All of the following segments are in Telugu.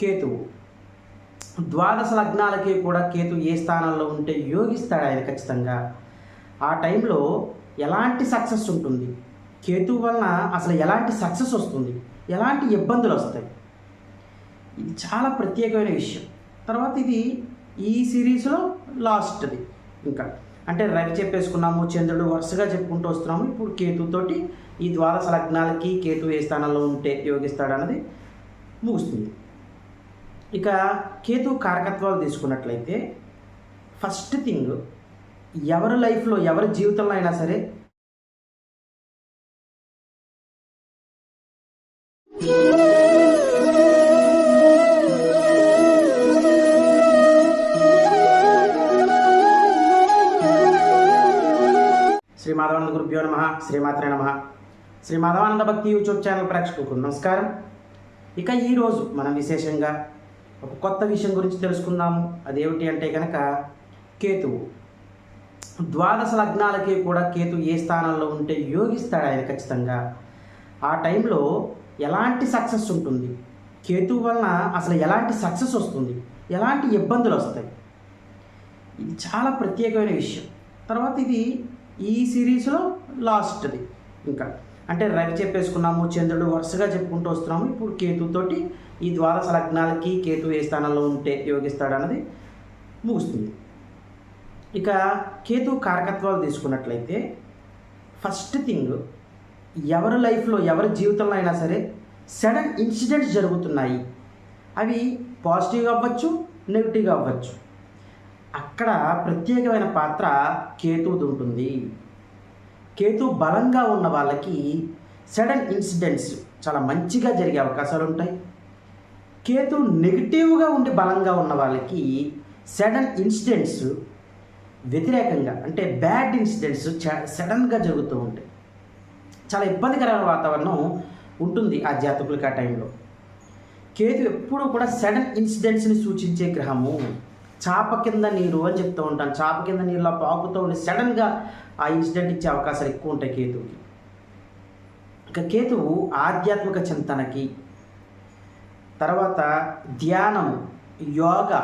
కేతువు. ద్వాదశ లగ్నాలకి కూడా కేతు ఏ స్థానంలో ఉంటే యోగిస్తాడు ఆయన ఖచ్చితంగా? ఆ టైంలో ఎలాంటి సక్సెస్ ఉంటుంది? కేతు వలన అసలు ఎలాంటి సక్సెస్ వస్తుంది? ఎలాంటి ఇబ్బందులు వస్తాయి? ఇది చాలా ప్రత్యేకమైన విషయం. తర్వాత ఇది ఈ సిరీస్లో లాస్ట్ది ఇంకా. అంటే రవి చెప్పేసుకున్నాము చంద్రుడు వరుసగా చెప్పుకుంటూ వస్తున్నాము. ఇప్పుడు కేతుతోటి ఈ ద్వాదశ లగ్నాలకి కేతు ఏ స్థానంలో ఉంటే యోగిస్తాడు అన్నది ముగుస్తుంది. ఇక కేతు కారకత్వాలు తీసుకున్నట్లయితే ఫస్ట్ థింగ్ ఎవరి లైఫ్లో ఎవరి జీవితంలో అయినా సరే శ్రీ మాధవానంద గురుభ్యో నమ శ్రీమాత్రే నమ. శ్రీ మాధవానంద భక్తి యూట్యూబ్ ఛానల్ ప్రేక్షకులకు నమస్కారం. ఇక ఈరోజు మనం విశేషంగా ఒక కొత్త విషయం గురించి తెలుసుకుందాము. అదేమిటి అంటే కనుక కేతువు. ద్వాదశ లగ్నాలకి కూడా కేతు ఏ స్థానంలో ఉంటే యోగిస్తాడు ఆయన ఖచ్చితంగా. ఆ టైంలో ఎలాంటి సక్సెస్ ఉంటుంది? కేతు వలన అసలు ఎలాంటి సక్సెస్ వస్తుంది? ఎలాంటి ఇబ్బందులు వస్తాయి? ఇది చాలా ప్రత్యేకమైన విషయం. తర్వాత ఇది ఈ సిరీస్లో లాస్ట్ది ఇంకా. అంటే రవి చెప్పేసుకున్నాము చంద్రుడు వరుసగా చెప్పుకుంటూ వస్తున్నాము. ఇప్పుడు కేతుతోటి ఈ ద్వాదశ లగ్నాలకి కేతు ఏ స్థానంలో ఉంటే యోగిస్తాడు అన్నది ముగుస్తుంది. ఇక కేతు కారకత్వాలు తీసుకున్నట్లయితే ఫస్ట్ థింగ్ ఎవరి లైఫ్లో ఎవరి జీవితంలో అయినా సరే సడన్ ఇన్సిడెంట్స్ జరుగుతున్నాయి. అవి పాజిటివ్గా అవ్వచ్చు నెగిటివ్గా అవ్వచ్చు. అక్కడ ప్రత్యేకమైన పాత్ర కేతువుది ఉంటుంది. కేతు బలంగా ఉన్న వాళ్ళకి సడన్ ఇన్సిడెంట్స్ చాలా మంచిగా జరిగే అవకాశాలు ఉంటాయి. కేతు నెగిటివ్గా ఉండి బలంగా ఉన్న వాళ్ళకి సడన్ ఇన్సిడెంట్స్ వ్యతిరేకంగా అంటే బ్యాడ్ ఇన్సిడెంట్స్ సడన్గా జరుగుతూ ఉంటాయి. చాలా ఇబ్బందికరమైన వాతావరణం ఉంటుంది ఆ జాతకులకి ఆ టైంలో. కేతు ఎప్పుడూ కూడా సడన్ ఇన్సిడెంట్స్ని సూచించే గ్రహము చాప కింద నీరు అని చెప్తూ ఉంటాను. చాప కింద నీరులా పాకుతూ ఉండి సడన్గా ఆ ఇన్సిడెంట్ ఇచ్చే అవకాశాలు ఎక్కువ ఉంటాయి కేతువుకి. ఇక కేతువు ఆధ్యాత్మిక చింతనకి తర్వాత ధ్యానం యోగా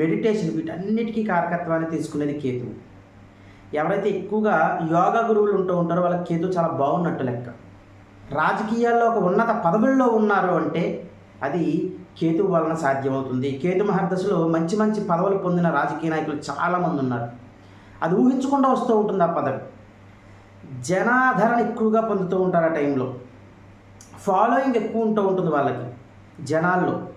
మెడిటేషన్ వీటన్నిటికీ కారకత్వాన్ని తీసుకునేది కేతువు. ఎవరైతే ఎక్కువగా యోగా గురువులు ఉంటూ ఉంటారో వాళ్ళకి కేతు చాలా బాగున్నట్టు లెక్క. రాజకీయాల్లో ఒక ఉన్నత పదవుల్లో ఉన్నారు అంటే అది కేతు వలన సాధ్యమవుతుంది. కేతు మహర్దశలో మంచి మంచి పదవులు పొందిన రాజకీయ నాయకులు చాలామంది ఉన్నారు. అది ఊహించకుండా వస్తూ ఉంటుంది ఆ పదవి. జనాదరణ ఎక్కువగా పొందుతూ ఉంటారు ఆ టైంలో. ఫాలోయింగ్ ఎక్కువ ఉంటూ ఉంటుంది వాళ్ళకి జనాల్లో.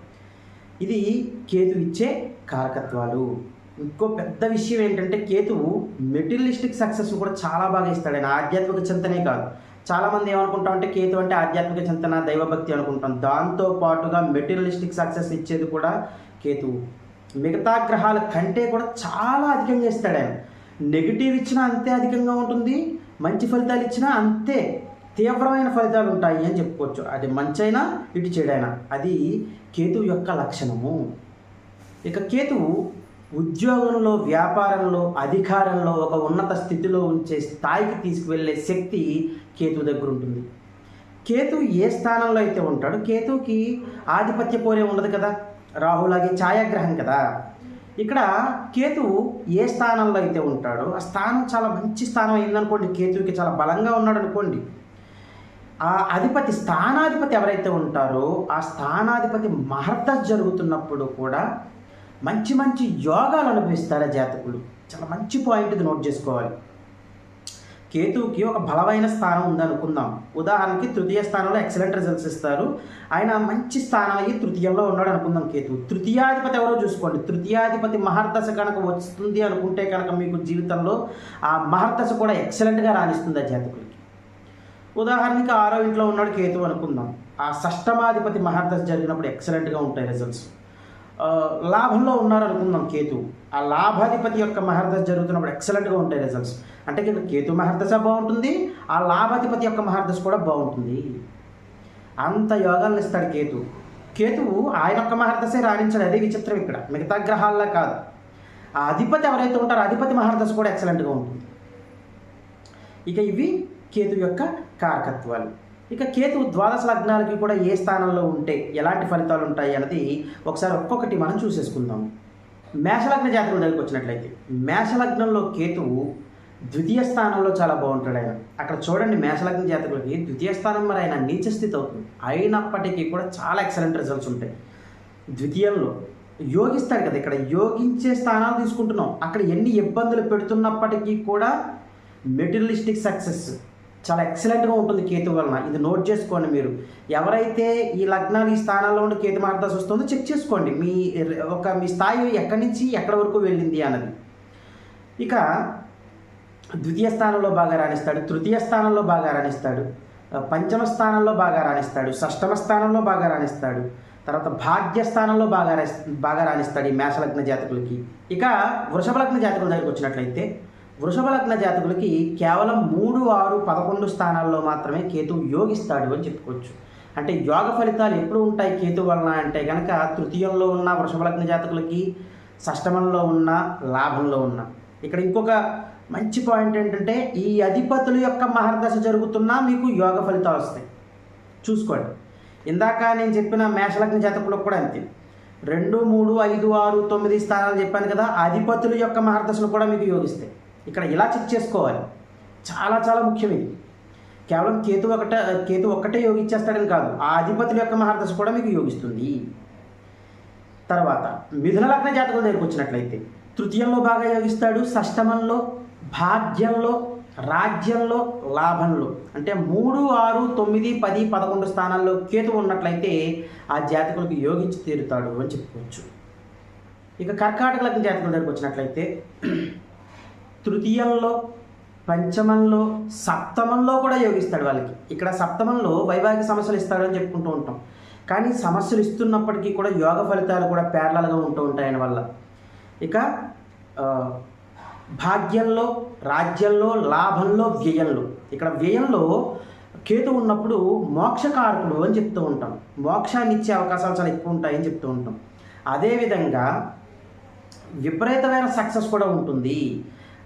ఇది కేతు ఇచ్చే కారకత్వాలు. ఇంకో పెద్ద విషయం ఏంటంటే కేతువు మెటీరియలిస్టిక్ సక్సెస్ కూడా చాలా బాగా ఇస్తాడు. ఆయన ఆధ్యాత్మిక చింతనే కాదు. చాలామంది ఏమనుకుంటాం అంటే కేతు అంటే ఆధ్యాత్మిక చింతన దైవభక్తి అనుకుంటాం. దాంతో పాటుగా మెటీరియలిస్టిక్ సక్సెస్ ఇచ్చేది కూడా కేతువు మిగతా గ్రహాల కంటే కూడా చాలా అధికంగా ఇస్తాడు ఆయన. నెగిటివ్ ఇచ్చినా అంతే అధికంగా ఉంటుంది మంచి ఫలితాలు ఇచ్చినా అంతే తీవ్రమైన ఫలితాలు ఉంటాయి అని చెప్పుకోవచ్చు. అది మంచైనా ఇటు చెడైనా. అది కేతువు యొక్క లక్షణము. ఇక కేతువు ఉద్యోగంలో వ్యాపారంలో అధికారంలో ఒక ఉన్నత స్థితిలో ఉంచే స్థాయికి తీసుకువెళ్ళే శక్తి కేతు దగ్గర ఉంటుంది. కేతు ఏ స్థానంలో అయితే ఉంటాడో కేతుకి ఆధిపత్య పోరే ఉండదు కదా. రాహులాగే ఛాయాగ్రహం కదా. ఇక్కడ కేతు ఏ స్థానంలో అయితే ఉంటాడో ఆ స్థానం చాలా మంచి స్థానం అయిందనుకోండి. కేతుకి చాలా బలంగా ఉన్నాడు అనుకోండి ఆ అధిపతి స్థానాధిపతి ఎవరైతే ఉంటారో ఆ స్థానాధిపతి మహర్త జరుగుతున్నప్పుడు కూడా మంచి మంచి యోగాలు అనుభవిస్తారు ఆ జాతకులు? చాలా మంచి పాయింట్ ఇది నోట్ చేసుకోవాలి. కేతువుకి ఒక బలమైన స్థానం ఉందనుకుందాం. ఉదాహరణకి తృతీయ స్థానంలో ఎక్సలెంట్ రిజల్ట్స్ ఇస్తారు. ఆయన మంచి స్థానం అయ్యి తృతీయంలో ఉన్నాడు అనుకుందాం కేతువు. తృతీయాధిపతి ఎవరో చూసుకోండి. తృతీయాధిపతి మహర్దశ కనుక వస్తుంది అనుకుంటే కనుక మీకు జీవితంలో ఆ మహర్దశ కూడా ఎక్సలెంట్గా రాణిస్తుంది ఆ జాతకులకి. ఉదాహరణకి ఆరో ఇంట్లో ఉన్నాడు కేతు అనుకుందాం. ఆ షష్టమాధిపతి మహర్దశ జరిగినప్పుడు ఎక్సలెంట్గా ఉంటాయి రిజల్ట్స్ లాభంలో ఉన్నారనుకుందాం కేతు. ఆ లాభాధిపతి యొక్క మహర్దశ జరుగుతున్నప్పుడు ఎక్సలెంట్గా ఉంటాయి రిజల్ట్స్ అంటే కేతు మహర్దశ బాగుంటుంది ఆ లాభాధిపతి యొక్క మహర్దశ కూడా బాగుంటుంది. అంత యోగాలను ఇస్తాడు కేతు. కేతువు ఆయన యొక్క మహర్దశే రాణించాడు అదే విచిత్రం ఇక్కడ. మిగతా గ్రహాల్లో కాదు. ఆ అధిపతి ఎవరైతే ఉంటారో అధిపతి మహర్దశ కూడా ఎక్సలెంట్గా ఉంటుంది. ఇక ఇవి కేతు యొక్క కారకత్వాలు. ఇక కేతు ద్వాదశ లగ్నాలకి కూడా ఏ స్థానంలో ఉంటే ఎలాంటి ఫలితాలు ఉంటాయి అన్నది ఒకసారి ఒక్కొక్కటి మనం చూసేసుకుందాం. మేషలగ్న జాతకం దగ్గరికి వచ్చినట్లయితే మేషలగ్నంలో కేతువు ద్వితీయ స్థానంలో చాలా బాగుంటాడు ఆయన. అక్కడ చూడండి మేషలగ్న జాతకులకి ద్వితీయ స్థానం మరి ఆయన నీచ స్థితి అవుతుంది. అయినప్పటికీ కూడా చాలా ఎక్సలెంట్ రిజల్ట్స్ ఉంటాయి. ద్వితీయంలో యోగిస్తాడు కదా ఇక్కడ యోగించే స్థానాలు తీసుకుంటున్నాం. అక్కడ ఎన్ని ఇబ్బందులు పెడుతున్నప్పటికీ కూడా మెటీరియలిస్టిక్ సక్సెస్ చాలా ఎక్సలెంట్గా ఉంటుంది కేతు వలన. ఇది నోట్ చేసుకోండి మీరు. ఎవరైతే ఈ లగ్నాలు ఈ స్థానాల్లో ఉండి కేతు మార్దాస్ వస్తుందో చెక్ చేసుకోండి. మీ ఒక మీ స్థాయి ఎక్కడి నుంచి ఎక్కడి వరకు వెళ్ళింది అన్నది. ఇక ద్వితీయ స్థానంలో బాగా రాణిస్తాడు తృతీయ స్థానంలో బాగా రాణిస్తాడు పంచమ స్థానంలో బాగా రాణిస్తాడు షష్టమ స్థానంలో బాగా రాణిస్తాడు తర్వాత భాగ్య స్థానంలో బాగా రాణి- బాగా రాణిస్తాడు ఈ మేషలగ్న జాతకులకి. ఇక వృషభ లగ్న జాతకుల దగ్గరికి వచ్చినట్లయితే వృషభ లగ్న జాతకులకి కేవలం మూడు ఆరు పదకొండు స్థానాల్లో మాత్రమే కేతు యోగిస్తాడు అని చెప్పుకోవచ్చు. అంటే యోగ ఫలితాలు ఎప్పుడు ఉంటాయి కేతు వలన అంటే కనుక తృతీయంలో ఉన్న వృషభ లగ్న జాతకులకి షష్టమంలో ఉన్న లాభంలో ఉన్న. ఇక్కడ ఇంకొక మంచి పాయింట్ ఏంటంటే ఈ అధిపతుల యొక్క మహర్దశ జరుగుతున్నా మీకు యోగ ఫలితాలు వస్తాయి. చూసుకోండి. ఇందాక నేను చెప్పిన మేషలగ్న జాతకులకు కూడా అంతే. రెండు మూడు ఐదు ఆరు తొమ్మిది స్థానాలు చెప్పాను కదా అధిపతుల యొక్క మహర్దశలు కూడా మీకు యోగిస్తాయి. ఇక్కడ ఇలా చెక్ చేసుకోవాలి? చాలా చాలా ముఖ్యం ఇది. కేవలం కేతు ఒకట కేతు ఒక్కటే యోగిచ్చేస్తాడని కాదు ఆ అధిపతుల యొక్క మహారదశ కూడా మీకు యోగిస్తుంది. తర్వాత మిథున లగ్న జాతకుల దగ్గరికి వచ్చినట్లయితే తృతీయంలో బాగా యోగిస్తాడు షష్టమంలో భాగ్యంలో రాజ్యంలో లాభంలో. అంటే మూడు ఆరు తొమ్మిది పది పదకొండు స్థానాల్లో కేతు ఉన్నట్లయితే ఆ జాతకులకు యోగించి తీరుతాడు అని చెప్పుకోవచ్చు. ఇక కర్కాటక లగ్న జాతకుల దగ్గరికి వచ్చినట్లయితే తృతీయంలో పంచమంలో సప్తమంలో కూడా యోగిస్తాడు వాళ్ళకి. ఇక్కడ సప్తమంలో వైవాహిక సమస్యలు ఇస్తాడు అని చెప్పుకుంటూ ఉంటాం. కానీ సమస్యలు ఇస్తున్నప్పటికీ కూడా యోగ ఫలితాలు కూడా పేర్లలుగా ఉంటూ ఉంటాయని వల్ల. ఇక భాగ్యంలో రాజ్యంలో లాభంలో వ్యయంలో. ఇక్కడ వ్యయంలో కేతు ఉన్నప్పుడు మోక్షకారకుడు అని చెప్తూ ఉంటాం. మోక్షాన్ని ఇచ్చే అవకాశాలు చాలా ఎక్కువ ఉంటాయని చెప్తూ ఉంటాం. అదేవిధంగా విపరీతమైన సక్సెస్ కూడా ఉంటుంది.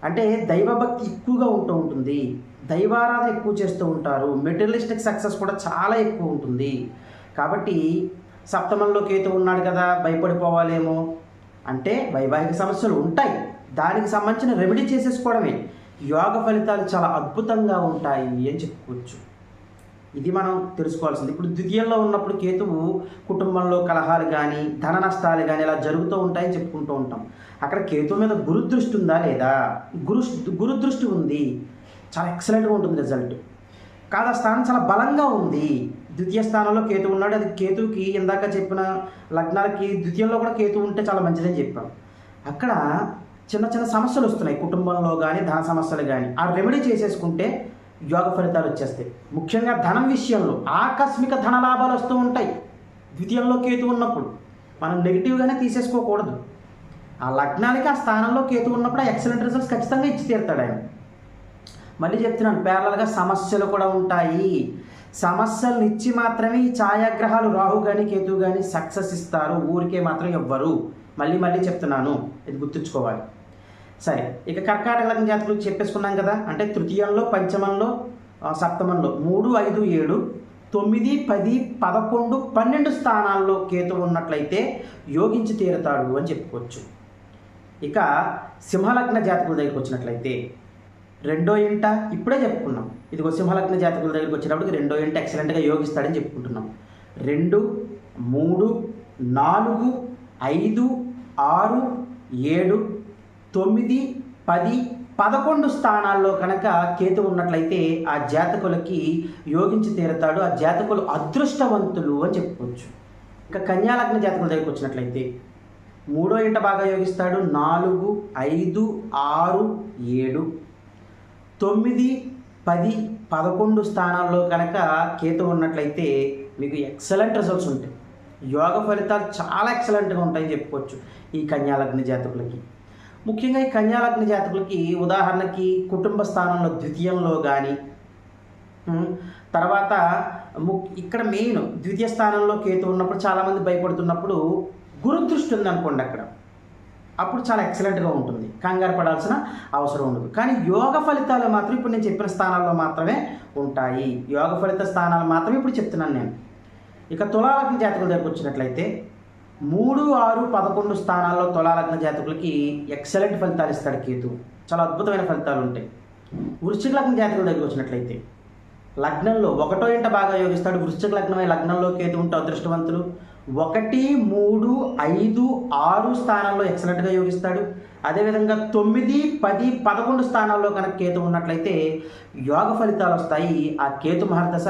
అంటే దైవభక్తి ఎక్కువగా ఉంటూ ఉంటుంది. దైవారాధన ఎక్కువ చేస్తూ ఉంటారు. మెటీరియలిస్టిక్ సక్సెస్ కూడా చాలా ఎక్కువ ఉంటుంది. కాబట్టి సప్తమంలో కేతు ఉన్నాడు కదా భయపడిపోవాలేమో. అంటే వైవాహిక సమస్యలు ఉంటాయి. దానికి సంబంధించిన రెమెడీ చేసేసుకోవడమే. యోగ ఫలితాలు చాలా అద్భుతంగా ఉంటాయి అని చెప్పుకోవచ్చు. ఇది మనం తెలుసుకోవాల్సింది. ఇప్పుడు ద్వితీయంలో ఉన్నప్పుడు కేతువు కుటుంబంలో కలహాలు కానీ ధన నష్టాలు కానీ ఇలా జరుగుతూ ఉంటాయని చెప్పుకుంటూ ఉంటాం. అక్కడ కేతువు మీద గురుదృష్టి ఉందా లేదా? గురు గురుదృష్టి ఉంది. చాలా ఎక్సలెంట్గా ఉంటుంది రిజల్ట్ కాదు ఆ స్థానం చాలా బలంగా ఉంది. ద్వితీయ స్థానంలో కేతు ఉన్నాడు. అది కేతువుకి ఇందాక చెప్పిన లగ్నాలకి ద్వితీయంలో కూడా కేతు ఉంటే చాలా మంచిదని చెప్పాం. అక్కడ చిన్న చిన్న సమస్యలు వస్తున్నాయి. కుటుంబంలో కానీ ధన సమస్యలు కానీ ఆ రెమెడీ చేసేసుకుంటే యోగ ఫలితాలు వచ్చేస్తాయి. ముఖ్యంగా ధనం విషయంలో ఆకస్మిక ధన లాభాలు వస్తూ ఉంటాయి. ద్వితీయంలో కేతు ఉన్నప్పుడు మనం నెగిటివ్గానే తీసేసుకోకూడదు. ఆ లగ్నానికి ఆ స్థానంలో కేతు ఉన్నప్పుడు ఎక్సలెంట్ రిజల్ట్స్ ఖచ్చితంగా ఇచ్చి తీరుతాడు ఆయన. మళ్ళీ చెప్తున్నాను ప్యారలల్గా సమస్యలు కూడా ఉంటాయి. సమస్యలు ఇచ్చి మాత్రమే ఈ ఛాయాగ్రహాలు రాహు కానీ కేతు కానీ సక్సెస్ ఇస్తారు. ఊరికే మాత్రం ఇవ్వరు మళ్ళీ మళ్ళీ చెప్తున్నాను ఇది గుర్తుంచుకోవాలి. సరే ఇక కర్కాటక లగ్న జాతకులు చెప్పేసుకున్నాం కదా అంటే తృతీయంలో పంచమంలో సప్తమంలో మూడు ఐదు ఏడు తొమ్మిది పది పదకొండు పన్నెండు స్థానాల్లో కేతు ఉన్నట్లయితే యోగించి తీరుతాడు అని చెప్పుకోవచ్చు. ఇక సింహలగ్న జాతకుల దగ్గరికి వచ్చినట్లయితే రెండో ఇంట ఇప్పుడే చెప్పుకున్నాం. ఇదిగో సింహలగ్న జాతకుల దగ్గరికి వచ్చేటప్పటికి రెండో ఇంట ఎక్సలెంట్గా యోగిస్తాడని చెప్పుకుంటున్నాం. రెండు మూడు నాలుగు ఐదు ఆరు ఏడు తొమ్మిది పది పదకొండు స్థానాల్లో కనుక కేతు ఉన్నట్లయితే ఆ జాతకులకి యోగించి తీరుతాడు. ఆ జాతకులు అదృష్టవంతులు అని చెప్పుకోవచ్చు. ఇంకా కన్యాలగ్న జాతకుల దగ్గరికి వచ్చినట్లయితే మూడో ఇంట బాగా యోగిస్తాడు. నాలుగు ఐదు ఆరు ఏడు. తొమ్మిది పది పదకొండు స్థానాల్లో కనుక కేతు ఉన్నట్లయితే మీకు ఎక్సలెంట్ రిజల్ట్స్ ఉంటాయి. యోగ ఫలితాలు చాలా ఎక్సలెంట్గా ఉంటాయని చెప్పుకోవచ్చు ఈ కన్యాలగ్న జాతకులకి. ముఖ్యంగా ఈ కన్యాలగ్న జాతకులకి ఉదాహరణకి కుటుంబ స్థానంలో ద్వితీయంలో కానీ తర్వాత ఇక్కడ మెయిన్ ద్వితీయ స్థానంలో కేతు ఉన్నప్పుడు చాలామంది భయపడుతున్నప్పుడు గురుదృష్టి ఉందనుకోండి అక్కడ. అప్పుడు చాలా ఎక్సలెంట్గా ఉంటుంది. కంగారు పడాల్సిన అవసరం ఉండదు. కానీ యోగ ఫలితాలు మాత్రం ఇప్పుడు నేను చెప్పిన స్థానాల్లో మాత్రమే ఉంటాయి. యోగ ఫలిత స్థానాలు మాత్రమే ఇప్పుడు చెప్తున్నాను నేను. ఇక తులాలకి జాతకుల దగ్గరకు వచ్చినట్లయితే మూడు ఆరు పదకొండు స్థానాల్లో తులాలగ్న జాతకులకి ఎక్సలెంట్ ఫలితాలు ఇస్తాడు కేతు. చాలా అద్భుతమైన ఫలితాలు ఉంటాయి. వృశ్చిక లగ్న జాతకుల దగ్గర వచ్చినట్లయితే లగ్నంలో ఒకటో ఇంట బాగా యోగిస్తాడు. వృశ్చిక లగ్నమై లగ్నంలో కేతు ఉంటే అదృష్టవంతులు. ఒకటి మూడు ఐదు ఆరు స్థానాల్లో ఎక్సలెంట్గా యోగిస్తాడు. అదేవిధంగా తొమ్మిది పది పదకొండు స్థానాల్లో కనుక కేతు ఉన్నట్లయితే యోగ ఫలితాలు వస్తాయి. ఆ కేతు మహర్దశ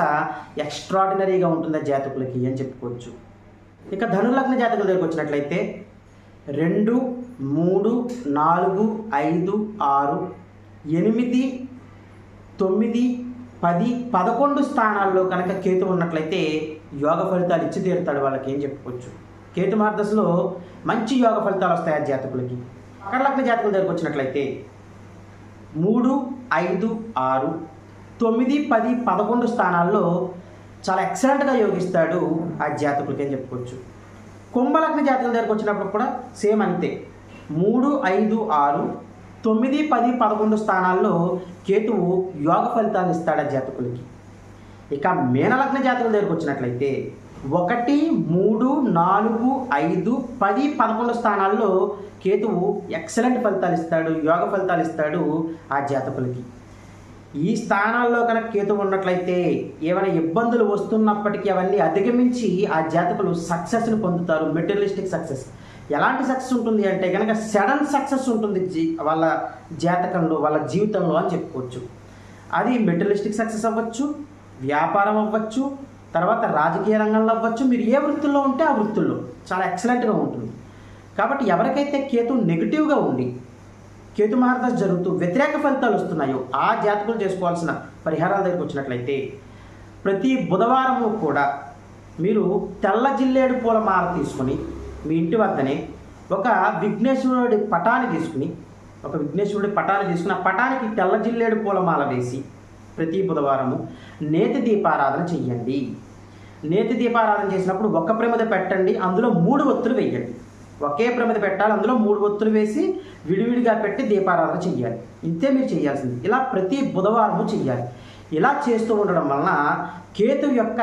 ఎక్స్ట్రాడినరీగా ఉంటుంది ఆ జాతకులకి అని చెప్పుకోవచ్చు. ఇక ధనులగ్న జాతకుల దగ్గరకు వచ్చినట్లయితే రెండు మూడు నాలుగు ఐదు ఆరు ఎనిమిది తొమ్మిది పది పదకొండు స్థానాల్లో కనుక కేతు ఉన్నట్లయితే యోగ ఫలితాలు ఇచ్చి తీరుతాడు వాళ్ళకి ఏం చెప్పుకోవచ్చు. కేతు మార్గదశలో మంచి యోగ ఫలితాలు వస్తాయి ఆ జాతకులకి? మకరలగ్న జాతకుల దగ్గరకు వచ్చినట్లయితే మూడు ఐదు ఆరు తొమ్మిది పది పదకొండు స్థానాల్లో చాలా ఎక్సలెంట్గా యోగిస్తాడు ఆ జాతకులకి అని చెప్పుకోవచ్చు. కుంభలగ్న జాతకుల దగ్గరకు వచ్చినప్పుడు కూడా సేమ్ అంతే. మూడు ఐదు ఆరు తొమ్మిది పది పదకొండు స్థానాల్లో కేతువు యోగ ఫలితాలు ఇస్తాడు ఆ జాతకులకి. ఇక మీనలగ్న జాతకుల దగ్గరకు వచ్చినట్లయితే ఒకటి మూడు నాలుగు ఐదు పది పదకొండు స్థానాల్లో కేతువు ఎక్సలెంట్ ఫలితాలు ఇస్తాడు యోగ ఫలితాలు ఇస్తాడు ఆ జాతకులకి. ఈ స్థానాల్లో కనుక కేతు ఉన్నట్లయితే ఏమైనా ఇబ్బందులు వస్తున్నప్పటికీ అవన్నీ అధిగమించి ఆ జాతకులు సక్సెస్ని పొందుతారు. మెటీరియలిస్టిక్ సక్సెస్ ఎలాంటి సక్సెస్ ఉంటుంది అంటే కనుక సడన్ సక్సెస్ ఉంటుంది జీ వాళ్ళ జాతకంలో వాళ్ళ జీవితంలో అని చెప్పుకోవచ్చు. అది మెటీరియలిస్టిక్ సక్సెస్ అవ్వచ్చు వ్యాపారం అవ్వచ్చు తర్వాత రాజకీయ రంగంలో అవ్వచ్చు మీరు ఏ వృత్తుల్లో ఉంటే ఆ వృత్తుల్లో చాలా ఎక్సలెంట్గా ఉంటుంది. కాబట్టి ఎవరికైతే కేతు నెగిటివ్గా ఉండి కేతు మహారదశ జరుగుతూ వ్యతిరేక ఫలితాలు వస్తున్నాయో ఆ జాతకులు చేసుకోవాల్సిన పరిహారాల దగ్గరికి వచ్చినట్లయితే ప్రతి బుధవారము కూడా మీరు తెల్ల జిల్లేడు పూల మాల తీసుకొని మీ ఇంటి వద్దనే ఒక విఘ్నేశ్వరుడి పటాన్ని తీసుకుని ఒక విఘ్నేశ్వరుడి పటాన్ని తీసుకుని ఆ పటానికి తెల్ల జిల్లేడు పూలమాల వేసి ప్రతి బుధవారము నేతి దీపారాధన చెయ్యండి. నేతి దీపారాధన చేసినప్పుడు ఒక్క ప్రమిద పెట్టండి అందులో మూడు ఒత్తులు వేయండి. ఒకే ప్రమిద పెట్టాలి అందులో మూడు ఒత్తులు వేసి విడివిడిగా పెట్టి దీపారాధన చెయ్యాలి. ఇంతే మీరు చేయాల్సింది ఇలా ప్రతి బుధవారము చెయ్యాలి. ఇలా చేస్తూ ఉండడం వలన కేతు యొక్క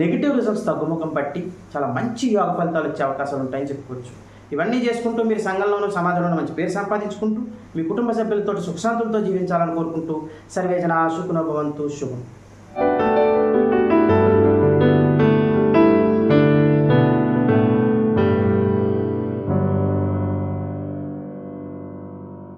నెగిటివ్ రిజల్ట్స్ తగ్గుముఖం పట్టి చాలా మంచి యోగ ఫలితాలు వచ్చే అవకాశాలు ఉంటాయని చెప్పుకోవచ్చు. ఇవన్నీ చేసుకుంటూ మీరు సంఘంలోనూ సమాజంలోనూ మంచి పేరు సంపాదించుకుంటూ మీ కుటుంబ సభ్యులతో సుఖశాంతులతో జీవించాలని కోరుకుంటూ సర్వేజన సుఖనోభవంతు శుభం.